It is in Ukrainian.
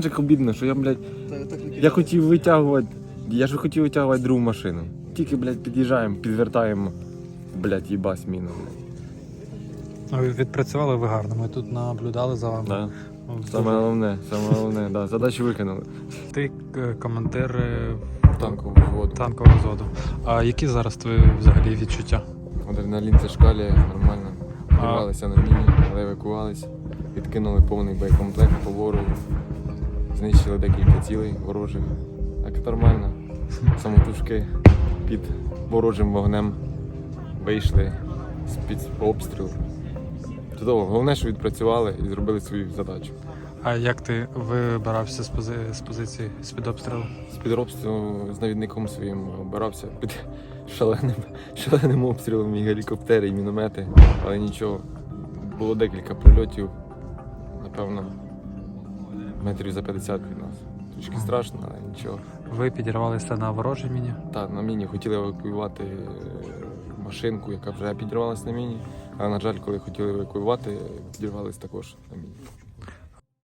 Так обідно, що я, блядь, я хотів витягувати, я ж хотів витягувати другу машину. Тільки, блядь, під'їжджаємо, підвертаємо, блядь, їбась міну, блядь. Ну, ви відпрацювали ви гарно. Ми тут наблюдали за вами. Да. Саме головне, саме головне, да. Задачу виконали. Ти е, командир е, Танкову воду. танкового взводу. А які зараз твої взагалі відчуття? Адреналін це шкалює, нормально. Підірвалися на міні, але евакувалися. Відкинули повний боєкомплект по ворогу. Знищили декілька цілей ворожих. Так нормально. Самотужки під ворожим вогнем вийшли з-під обстрілу. Чудово. Головне, що відпрацювали і зробили свою задачу. А як ти вибирався з, пози... з позиції з-під обстрілу? З-під обстрілу з навідником своїм обирався під шаленим, шаленим обстрілом і гелікоптери, і міномети. Але нічого. Було декілька прильотів, напевно, метрів за 50 від нас. Трішки страшно, але нічого. Ви підірвалися на ворожій міні? Так, на міні хотіли евакуювати е, машинку, яка вже підірвалася на міні. Але, на жаль, коли хотіли евакуювати, підірвалися також на міні.